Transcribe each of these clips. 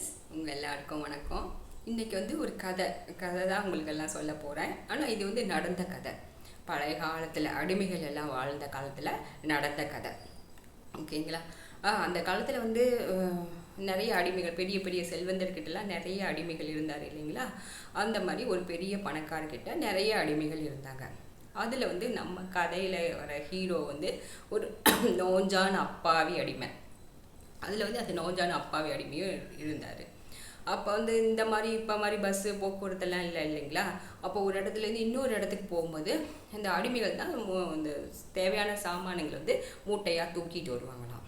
Friends உங்கள் எல்லாருக்கும் வணக்கம். இன்றைக்கி வந்து ஒரு கதை கதை தான் உங்களுக்கு எல்லாம் சொல்ல போகிறேன் ஆனால் இது வந்து நடந்த கதை. பழைய காலத்தில் அடிமைகள் எல்லாம் வாழ்ந்த காலத்தில் நடந்த கதை. ஓகேங்களா? அந்த காலத்தில் வந்து நிறைய அடிமைகள் பெரிய பெரிய செல்வந்தர்கிட்டலாம் நிறைய அடிமைகள் இருந்தார் இல்லைங்களா? அந்த மாதிரி ஒரு பெரிய பணக்காரர்கிட்ட நிறைய அடிமைகள் இருந்தாங்க. அதில் வந்து நம்ம கதையில் வர ஹீரோ வந்து ஒரு நோஞ்சான அப்பாவி அடிமை. அதில் வந்து அந்த நோஞ்சான அப்பாவி அடிமையும் இருந்தார். அப்போ வந்து இந்த மாதிரி இப்போ மாதிரி பஸ்ஸு போக்குவரத்தெல்லாம் இல்லை இல்லைங்களா? அப்போ ஒரு இடத்துலேருந்து இன்னொரு இடத்துக்கு போகும்போது இந்த அடிமைகள் தான் இந்த தேவையான சாமானங்களை வந்து மூட்டையாக தூக்கிட்டு வருவாங்களாம்.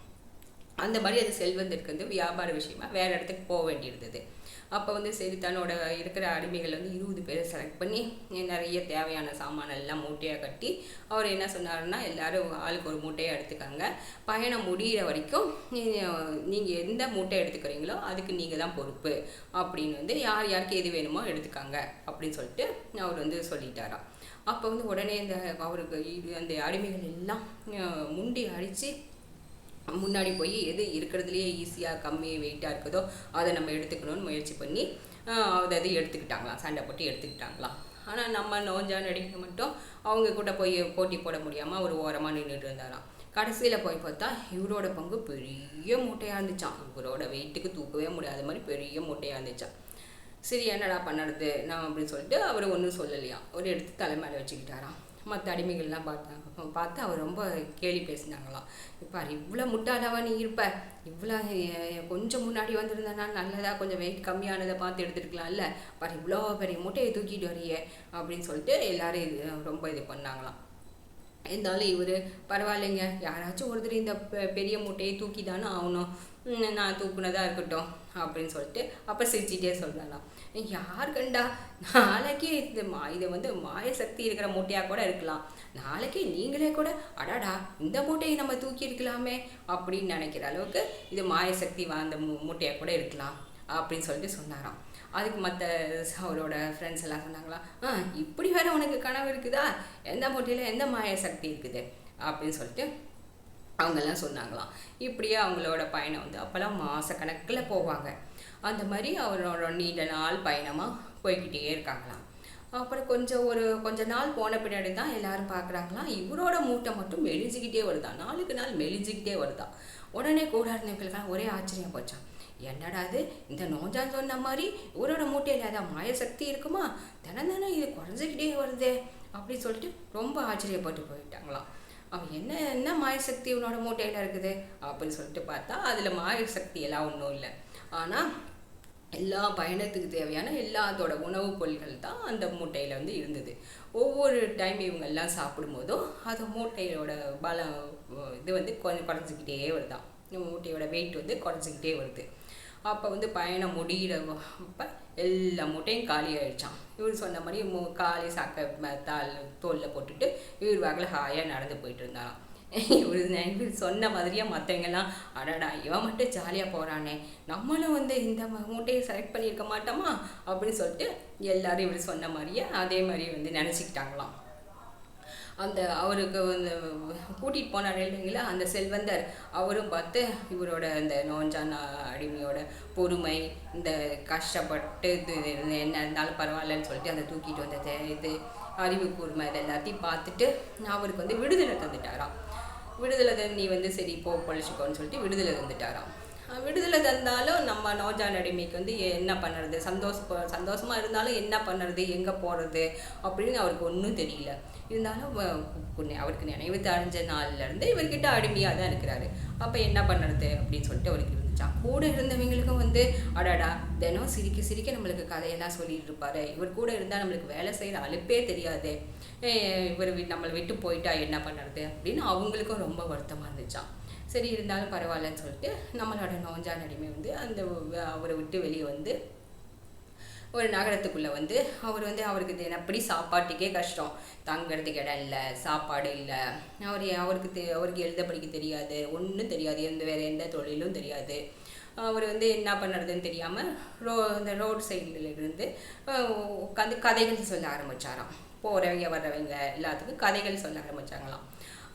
அந்த மாதிரி அது செல்வந்தருக்கு வந்து வியாபார விஷயமா வேறு இடத்துக்கு போக வேண்டியிருந்தது. அப்போ வந்து சரி தன்னோட இருக்கிற அடிமைகள் வந்து இருபது பேரை செலக்ட் பண்ணி நிறைய தேவையான சாமானெல்லாம் மூட்டையாக கட்டி அவர் என்ன சொன்னாருன்னா எல்லாரும் ஆளுக்கு ஒரு மூட்டையாக எடுத்துக்காங்க. பயணம் முடிகிற வரைக்கும் நீங்கள் எந்த மூட்டை எடுத்துக்கிறீங்களோ அதுக்கு நீங்கள் தான் பொறுப்பு. அப்படின்னு வந்து யார் யாருக்கு எது வேணுமோ எடுத்துக்காங்க அப்படின்னு சொல்லிட்டு அவர் வந்து சொல்லிட்டாராம். அப்போ வந்து உடனே இந்த அவருக்கு இது- அந்த அடிமைகள் எல்லாம் முண்டி அடித்து முன்னாடி போய் எது இருக்கிறதுலையே ஈஸியாக கம்மி வெயிட்டாக இருக்குதோ அதை நம்ம எடுத்துக்கணும்னு முயற்சி பண்ணி ஆஹ், அதை அது எடுத்துக்கிட்டாங்களாம். சண்டை போட்டு எடுத்துக்கிட்டாங்களாம். ஆனால் நம்ம நோஞ்சா அடிக்க மட்டும் அவங்க கூட போய் போட்டி போட முடியாமல் அவர் ஓரமாக நின்றுட்டு இருந்தாராம். கடைசியில் போய் பார்த்தா இவரோட பங்கு பெரிய மூட்டையாக இருந்துச்சான் இவரோட வெயிட்டுக்கு தூக்கவே முடியாத மாதிரி பெரிய மூட்டையாக இருந்துச்சான் சரி என்னடா பண்ணுறது? நான் அப்படின்னு சொல்லிட்டு அவர் ஒன்றும் சொல்லலையாம். ஒரு எடுத்து தலைமையில வச்சுக்கிட்டாராம். மற்ற அடிமைகள்லாம் பார்த்தாங்க பார்த்து அவர் ரொம்ப கேலி பேசினாங்களாம். இப்போ இவ்வளோ முட்டாளாவா நீ இருப்ப? இவ்வளோ கொஞ்சம் முன்னாடி வந்திருந்தனா நல்லதாக கொஞ்சம் வெயிட் கம்மியானதை பார்த்து எடுத்துருக்கலாம்ல. பார் இவ்வளோ பெரிய மூட்டையை தூக்கிட்டு வரியே அப்படின்னு சொல்லிட்டு எல்லோரும் இது ரொம்ப இது பண்ணாங்களாம். இருந்தாலும் இவர் பரவாயில்லைங்க. யாராச்சும் ஒருத்தர் இந்த பெரிய மூட்டையை தூக்கி தானே ஆகணும் நான் தூக்குனதா இருக்கட்டும் அப்படின்னு சொல்லிட்டு அப்போ சிரிச்சிட்டே சொல்கிறாராம் யார் கண்டா நாளைக்கே இது மா இது வந்து மாய சக்தி இருக்கிற மூட்டையாக கூட இருக்கலாம். நாளைக்கு நீங்களே கூட அடாடா இந்த மூட்டையை நம்ம தூக்கி இருக்கலாமே அப்படின்னு நினைக்கிற அளவுக்கு இது மாய சக்தி வாழ்ந்த மூட்டையாக கூட இருக்கலாம் அப்படின்னு சொல்லிட்டு சொன்னாராம். அதுக்கு மற்ற அவரோட ஃப்ரெண்ட்ஸ் எல்லாம் சொன்னாங்களா ஆ இப்படி வேற உனக்கு கனவு இருக்குதா? எந்த போட்டியில் எந்த மாய சக்தி இருக்குது? அப்படின்னு சொல்லிட்டு அவங்கெல்லாம் சொன்னாங்களாம். இப்படியே அவங்களோட பயணம் வந்து அப்போல்லாம் மாதக்கணக்கில் போவாங்க. அந்த மாதிரி அவரோட நீண்ட நாள் பயணமாக போய்கிட்டே இருக்காங்களாம். அப்புறம் கொஞ்சம் ஒரு கொஞ்ச நாள் போன பின்னாடி தான் எல்லாரும் பார்க்குறாங்களாம் இவரோட மூட்டை மட்டும் மெலிஞ்சிக்கிட்டே வருதா? நாளுக்கு நாள் மெலிஞ்சிக்கிட்டே வருதா? உடனே கூட ஒரே ஆச்சரியம் போச்சான் என்னடா இது? இந்த நோஞ்சான் சொன்ன மாதிரி இவரோட மூட்டையில் ஏதாவது மாய சக்தி இருக்குமா? தினம் தினம் இது குறைஞ்சிக்கிட்டே வருதே அப்படின்னு சொல்லிட்டு ரொம்ப ஆச்சரியப்பட்டு போயிட்டாங்களாம். அவன் என்ன என்ன மாயசக்தி உன்னோட மூட்டையில் இருக்குது? அப்படின்னு சொல்லிட்டு பார்த்தா அதில் மாயசக்தி எல்லாம் ஒன்றும் இல்லை. ஆனால் எல்லா பயணத்துக்கு தேவையான எல்லாத்தோட உணவுப் பொருள்கள் தான் அந்த மூட்டையில் வந்து இருந்தது. ஒவ்வொரு டைம் இவங்கெல்லாம் சாப்பிடும்போதும் அது மூட்டையோட பலம் இது வந்து கொஞ்சம் குறைஞ்சிக்கிட்டே வருதாம். மூட்டையோட வெயிட் வந்து குறைஞ்சிக்கிட்டே வருது. அப்போ வந்து பயணம் முடிகிற அப்போ எல்லா மூட்டையும் காலி ஆயிடுச்சான் இவர் சொன்ன மாதிரி மூ காலி சாக்க ம- தாள் தோலில் போட்டுட்டு இவர் வகையில் ஹாயாக நடந்து போயிட்டு இருந்தாராம். இவர் இவர் சொன்ன மாதிரியே மற்றவங்கெல்லாம் அடடா இவன் மட்டும் ஜாலியாக போகிறானே நம்மளும் வந்து இந்த மூட்டையை செலக்ட் பண்ணியிருக்க மாட்டோமா? அப்படின்னு சொல்லிட்டு எல்லாரும் இவர் சொன்ன மாதிரியே அதே மாதிரி வந்து நினச்சிக்கிட்டாங்களாம். அந்த அவருக்கு வந்து கூட்டிகிட்டு போனார் இல்லைங்களா அந்த செல்வந்தர் அவரும் பார்த்து இவரோட இந்த நோஞ்சான் அடிமையோட பொறுமை இந்த கஷ்டப்பட்டு இது என்ன இருந்தாலும் பரவாயில்லன்னு சொல்லிட்டு அந்த தூக்கிட்டு வந்த தே- இது அறிவு கூர்மை இது எல்லாத்தையும் பார்த்துட்டு அவருக்கு வந்து விடுதலை தந்துட்டாராம். விடுதலை நீ வந்து சரி போ பொழிச்சுக்கோன்னு சொல்லிட்டு விடுதலை தந்துட்டாராம். விடுதலை தந்தாலும் நம்ம நோஜான் அடிமைக்கு வந்து என்ன பண்ணுறது? சந்தோஷ சந்தோஷமாக இருந்தாலும் என்ன பண்ணுறது? எங்கே போகிறது அப்படின்னு அவருக்கு ஒன்றும் தெரியல. இருந்தாலும் அவருக்கு நினைவு தெரிஞ்ச நாள்லேருந்து இவர்கிட்ட அடிமையாக தான் இருக்கிறாரு. அப்போ என்ன பண்ணுறது? அப்படின்னு சொல்லிட்டு அவருக்கு இருந்துச்சா கூட இருந்தவங்களுக்கும் வந்து அடாடா தினம் சிரிக்க சிரிக்க நம்மளுக்கு கதையெல்லாம் சொல்லிட்டு இருப்பாரு. இவர் கூட இருந்தால் நம்மளுக்கு வேலை செய்கிற அழுப்பே தெரியாது. இவர் வி- நம்மளை விட்டு போயிட்டா என்ன பண்ணுறது? அப்படின்னு அவங்களுக்கும் ரொம்ப வருத்தமாக இருந்துச்சான் சரி இருந்தாலும் பரவாயில்லன்னு சொல்லிட்டு நம்மளோட நோஞ்சான் அடிமை வந்து அந்த அவரை விட்டு வெளியே வந்து ஒரு நகரத்துக்குள்ளே வந்து அவர் வந்து அவருக்கு தினப்படி சாப்பாட்டுக்கே கஷ்டம். தங்குறதுக்கு இடம் இல்லை சாப்பாடு இல்லை. அவர் அவருக்கு தெ அவருக்கு எழுத படிக்க தெரியாது. ஒன்றும் தெரியாது. எந்த வேறு எந்த தொழிலும் தெரியாது. அவர் வந்து என்ன பண்ணுறதுன்னு தெரியாமல் ரோ இந்த ரோடு சைடில் இருந்து உட்காந்து கதைகள் சொல்ல ஆரம்பிச்சாராம். போகிறவங்க வர்றவங்க எல்லாத்துக்கும் கதைகள் சொல்ல ஆரம்பிச்சாங்களாம்.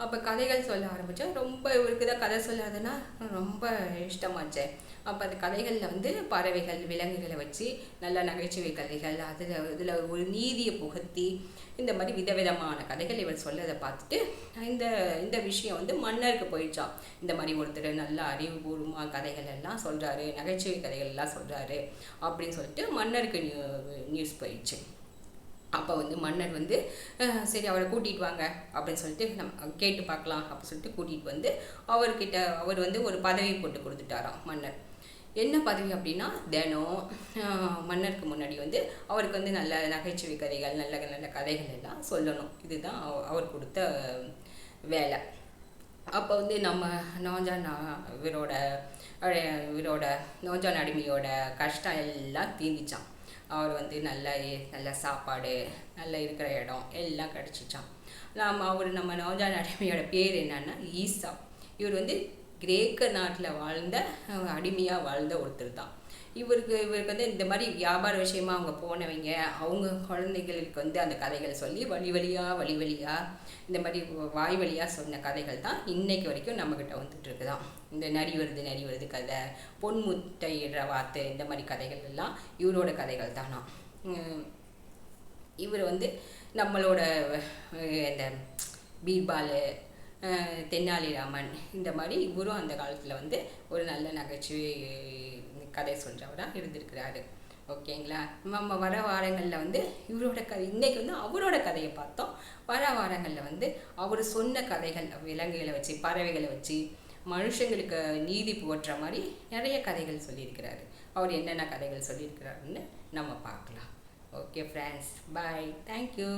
அப்போ கதைகள் சொல்ல ஆரம்பித்தேன் ரொம்ப இவருக்கு தான் கதை சொல்லாதுன்னா ரொம்ப இஷ்டமாச்சேன் அப்போ அந்த கதைகளில் வந்து பறவைகள் விலங்குகளை வச்சு நல்ல நகைச்சுவை கதைகள் அதில் இதில் ஒரு நீதியை புகத்தி இந்த மாதிரி விதவிதமான கதைகள் இவர் சொல்லதை பார்த்துட்டு இந்த இந்த விஷயம் வந்து மன்னருக்கு போயிடுச்சான் இந்த மாதிரி ஒருத்தர் நல்ல அறிவுபூர்வமாக கதைகள் எல்லாம் சொல்கிறாரு நகைச்சுவை கதைகள் எல்லாம் சொல்கிறாரு அப்படின்னு சொல்லிட்டு மன்னருக்கு நியூ நியூஸ் போயிடுச்சு. அப்போ வந்து மன்னர் வந்து சரி அவரை கூட்டிகிட்டு வாங்க அப்படின்னு சொல்லிட்டு நம்ம கேட்டு பார்க்கலாம் அப்படின்னு சொல்லிட்டு கூட்டிகிட்டு வந்து அவர்கிட்ட அவர் வந்து ஒரு பதவி போட்டு கொடுத்துட்டாராம் மன்னர். என்ன பதவி அப்படின்னா தினம் மன்னருக்கு முன்னாடி வந்து அவருக்கு வந்து நல்ல நகைச்சுவை கதைகள் நல்ல நல்ல கதைகள் எல்லாம் சொல்லணும். இதுதான் அவ- அவர் கொடுத்த வேலை. அப்போ வந்து நம்ம நோஞ்சான் இவரோட இவரோட நோஞ்சான் அடிமையோட கஷ்டம் எல்லாம் தீர்ந்துச்சான் அவர் வந்து நல்ல நல்ல சாப்பாடு நல்ல இருக்கிற இடம் எல்லாம் கிடச்சிச்சான் நாம் அவர் நம்ம நோஞ்சான் அடிமையோட பேர் என்னன்னா ஈசா. இவர் வந்து கிரேக்க நாட்டில் வாழ்ந்த அடிமையாக வாழ்ந்த ஒருத்தர் தான். இவருக்கு இவருக்கு வந்து இந்த மாதிரி வியாபார விஷயமா அவங்க போனவங்க அவங்க குழந்தைகளுக்கு வந்து அந்த கதைகள் சொல்லி வழி வழியாக வழி வழியாக இந்த மாதிரி வாய் வழியாக சொன்ன கதைகள் தான் இன்னைக்கு வரைக்கும் நம்மக்கிட்ட வந்துட்டு இருக்குதான் இந்த நரி வருது நரி வருது கதை. பொன்முட்டையிடுற வாத்து இந்த மாதிரி கதைகள் எல்லாம் இவரோட கதைகள் தானா இவர் வந்து நம்மளோட இந்த பீர்பால் தென்னாலிராமன் இந்த மாதிரி இவரும் அந்த காலத்தில் வந்து ஒரு நல்ல நகைச்சுவை கதை சொல்கிறவராக இருந்திருக்கிறாரு. ஓகேங்களா? நம்ம வர வாரங்களில் வந்து இவரோட கதை இன்னைக்கு வந்து அவரோட கதையை பார்த்தோம். வர வாரங்களில் வந்து அவர் சொன்ன கதைகள் விலங்குகளை வச்சு பறவைகளை வச்சு மனுஷங்களுக்கு நீதி போற்ற மாதிரி நிறைய கதைகள் சொல்லியிருக்கிறாரு. அவர் என்னென்ன கதைகள் சொல்லியிருக்கிறாருன்னு நம்ம பார்க்கலாம். Okay friends bye thank you